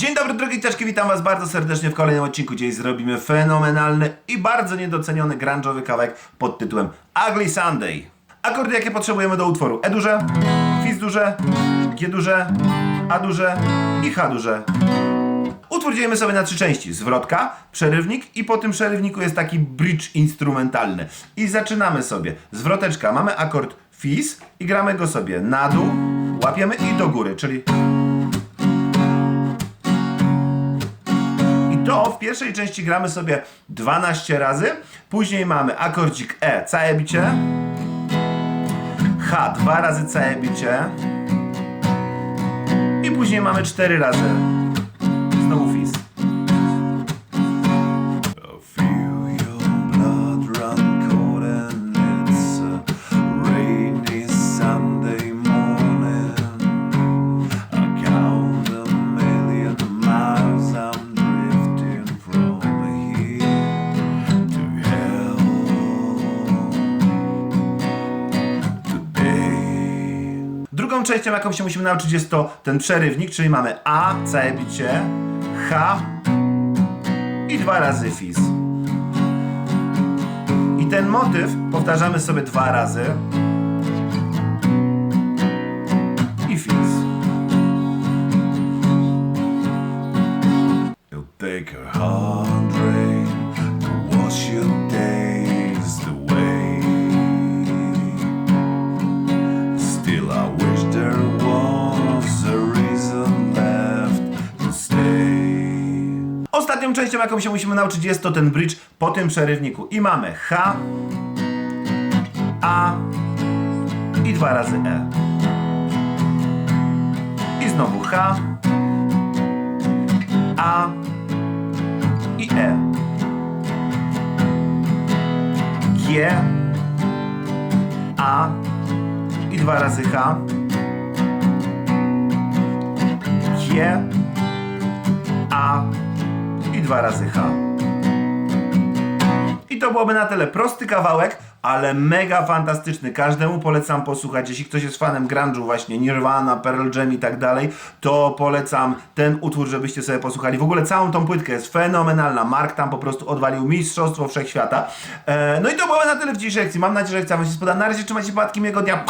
Dzień dobry drogie ciaczki, witam was bardzo serdecznie w kolejnym odcinku. Dziś zrobimy fenomenalny i bardzo niedoceniony grunge'owy kawałek pod tytułem Ugly Sunday. Akordy jakie potrzebujemy do utworu? E duże, Fis duże, G duże, A duże i H duże. Utwór dzielimy sobie na trzy części. Zwrotka, przerywnik i po tym przerywniku jest taki bridge instrumentalny. I zaczynamy sobie. Zwroteczka, mamy akord Fis i gramy go sobie na dół, łapiemy i do góry, czyli to w pierwszej części gramy sobie 12 razy. Później mamy akordzik E, całe bicie. H, dwa razy całe bicie. I później mamy 4 razy. Drugą częścią, jaką się musimy nauczyć, jest to ten przerywnik, czyli mamy A, całe bicie, H i dwa razy fis. I ten motyw powtarzamy sobie dwa razy. I fis. Take a hard Ostatnią częścią, jaką się musimy nauczyć, jest to ten bridge po tym przerywniku. I mamy H, A i dwa razy E. I znowu H, A i E. G, A i dwa razy H. G, A i dwa razy H. I to byłoby na tyle prosty kawałek, ale mega fantastyczny. Każdemu polecam posłuchać. Jeśli ktoś jest fanem grunge'u właśnie, Nirvana, Pearl Jam i tak dalej, to polecam ten utwór, żebyście sobie posłuchali. W ogóle całą tą płytkę jest fenomenalna. Mark tam po prostu odwalił mistrzostwo wszechświata. E, no i to byłoby na tyle w dzisiejszej lekcji. Mam nadzieję, że lekcja się spodoba. Na razie trzymajcie się, płatki miłego dnia.